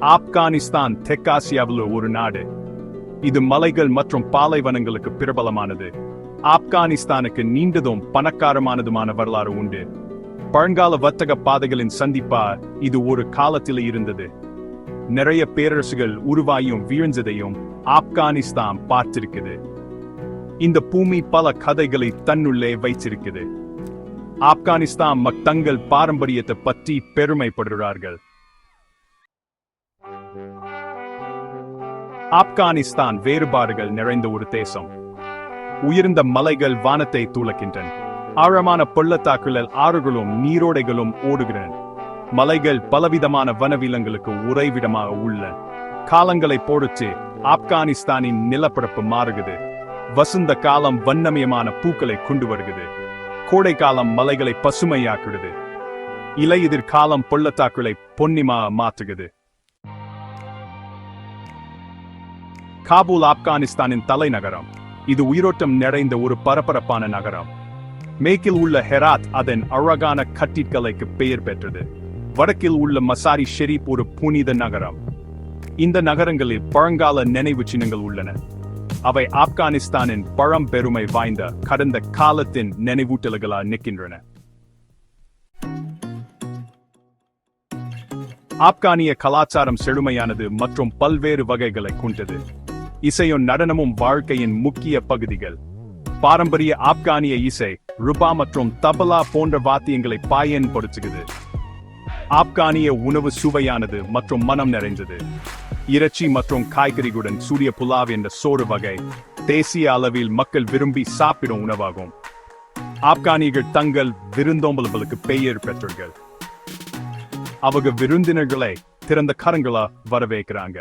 ஆப்கானிஸ்தான் தெற்காசியாவில் ஒரு நாடு. இது மலைகள் மற்றும் பாலைவனங்களுக்கு பிரபலமானது. ஆப்கானிஸ்தானுக்கு நீண்டதும் பணக்காரமானதுமான வரலாறு உண்டு. பழங்கால வர்த்தக பாதைகளின் சந்திப்பா இது ஒரு காலத்தில் இருந்தது. நிறைய பேரரசுகள் உருவாயும் வீழ்ந்ததையும் ஆப்கானிஸ்தான் பார்த்திருக்குது. இந்த பூமி பல கதைகளை தன்னுள்ளே வைச்சிருக்குது ஆப்கானிஸ்தான் மக் தங்கள் பாரம்பரியத்தை பற்றி பெருமைப்படுகிறார்கள். ஆப்கானிஸ்தான் வேறுபாடுகள் நிறைந்த ஒரு தேசம். உயர்ந்த மலைகள் வானத்தை தூளக்கின்றன. ஆழமான பள்ளத்தாக்குகள் ஆறுகளும் நீரோடைகளும் ஓடுகின்றன. மலைகள் பலவிதமான வனவிலங்களுக்கு உறைவிடமாக உள்ள காலங்களை பொறுத்து ஆப்கானிஸ்தானின் நிலப்பரப்பு மாறுகிறது. வசந்த காலம் வண்ணமயமான பூக்களை கொண்டு வருகிறது. கோடை காலம் மலைகளை பசுமையாக்குகிறது. இலையுதிர் காலம் பள்ளத்தாக்குகளை பொன்னிமா மாற்றுகிறது. காபூல் ஆப்கானிஸ்தானின் தலைநகரம். இது உயிரோட்டம் நிறைந்த ஒரு பரபரப்பான நகரம். மேற்கில் உள்ள ஹெராத் அதன் அழகான கட்டிடக்கலைக்கு பெயர் பெற்றது. வடக்கில் உள்ள மசாரி ஷெரீப் ஒரு புனித நகரம். இந்த நகரங்களில் பழங்கால நினைவு சின்னங்கள் உள்ளன. அவை ஆப்கானிஸ்தானின் பழம் பெருமை வாய்ந்த கடந்த காலத்தின் நினைவூட்டல்களால் நிற்கின்றன. ஆப்கானிய கலாச்சாரம் செழுமையானது மற்றும் பல்வேறு வகைகளை கொண்டது. இசையும் நடனமும் வாழ்க்கையின் முக்கிய பகுதிகள். பாரம்பரிய ஆப்கானிய இசை ருபா மற்றும் தபலா போன்ற வாத்தியங்களை பயன்படுத்துகிறது. ஆப்கானிய உணவு சுவையானது மற்றும் மனம் நிறைந்தது. இறைச்சி மற்றும் காய்கறிகளுடன் சூரிய புலாவ் என்ற சோறு வகை தேசிய அளவில் மக்கள் விரும்பி சாப்பிடும் உணவாகும். ஆப்கானியர்கள் தங்கள் விருந்தோம்பல்களுக்கு பெயர் பெற்றோர்கள். அவங்க விருந்தினர்களை திறந்த கரங்களா வரவேற்கிறாங்க.